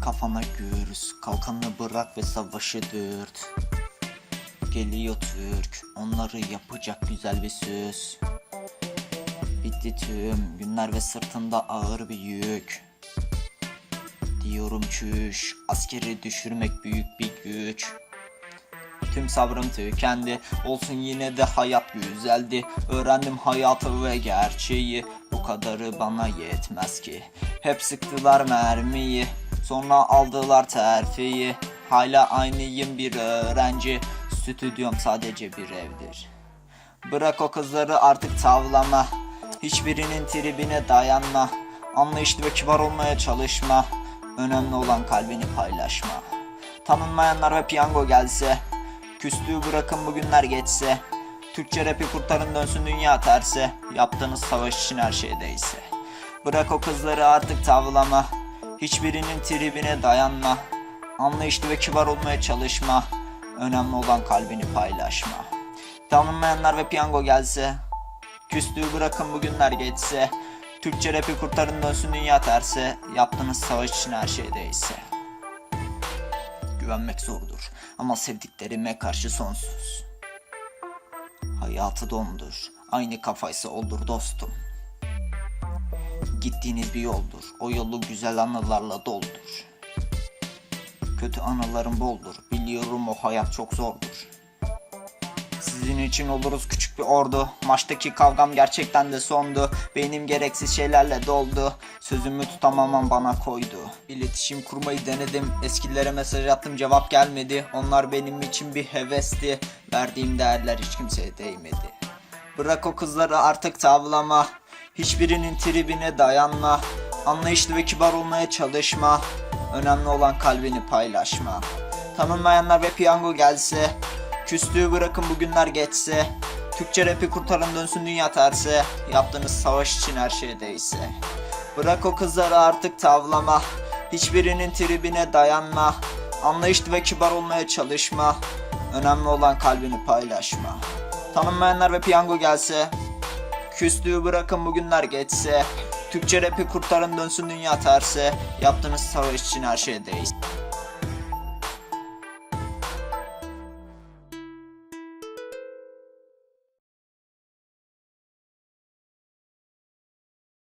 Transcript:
Kafana gürs, kalkanını bırak ve savaşı dürt. Geliyor Türk, onları yapacak güzel bir söz. Bitti tüm günler ve sırtında ağır bir yük. Diyorum çüş, askeri düşürmek büyük bir güç. Tüm sabrım tükendi, olsun yine de hayat güzeldi. Öğrendim hayatı ve gerçeği, bu kadarı bana yetmez ki. Hep sıktılar mermiyi, sonra aldılar terfiyi. Hala aynıyım bir öğrenci, stüdyom sadece bir evdir. Bırak o kızları artık tavlama. Hiçbirinin tribine dayanma. Anlayışlı ve kibar olmaya çalışma. Önemli olan kalbini paylaşma. Tanınmayanlar ve piyango gelse Küslüğü bırakın bugünler geçse Türkçe rapi kurtarın dönsün dünya terse Yaptığınız savaş için her şey değilse. Bırak o kızları artık tavlama Hiçbirinin tribine dayanma. Anlayışlı ve kibar olmaya çalışma. Önemli olan kalbini paylaşma. Tanınmayanlar ve piyango gelse Küslüğü bırakın bugünler geçse Türkçe rapi kurtarın dönsün dünya terse Yaptığınız savaş için her şey değilse. Güvenmek zordur ama sevdiklerime karşı sonsuz. Hayatı dondur Aynı kafaysa olur dostum Gittiğiniz bir yoldur. O yolu güzel anılarla doldur. Kötü anılarım boldur. Biliyorum o hayat çok zordur. Sizin için oluruz küçük bir ordu. Maçtaki kavgam gerçekten de sondu. Beynim gereksiz şeylerle doldu. Sözümü tutamamam bana koydu. İletişim kurmayı denedim. Eskilere mesaj attım cevap gelmedi. Onlar benim için bir hevesti. Verdiğim değerler hiç kimseye değmedi. Bırak o kızları artık tavlama Hiçbirinin tribine dayanma. Anlayışlı ve kibar olmaya çalışma. Önemli olan kalbini paylaşma. Tanınmayanlar ve piyango gelse Küslüğü bırakın bugünler geçse Türkçe rapi kurtarın dönsün dünya terse Yaptığınız savaş için her şey değilse Bırak o kızları artık tavlama. Hiçbirinin tribine dayanma. Anlayışlı ve kibar olmaya çalışma. Önemli olan kalbini paylaşma. Tanınmayanlar ve piyango gelse Küslüğü bırakın bugünler geçse Türkçe rapi kurtarın dönsün dünya terse Yaptığınız savaş için her şey değilse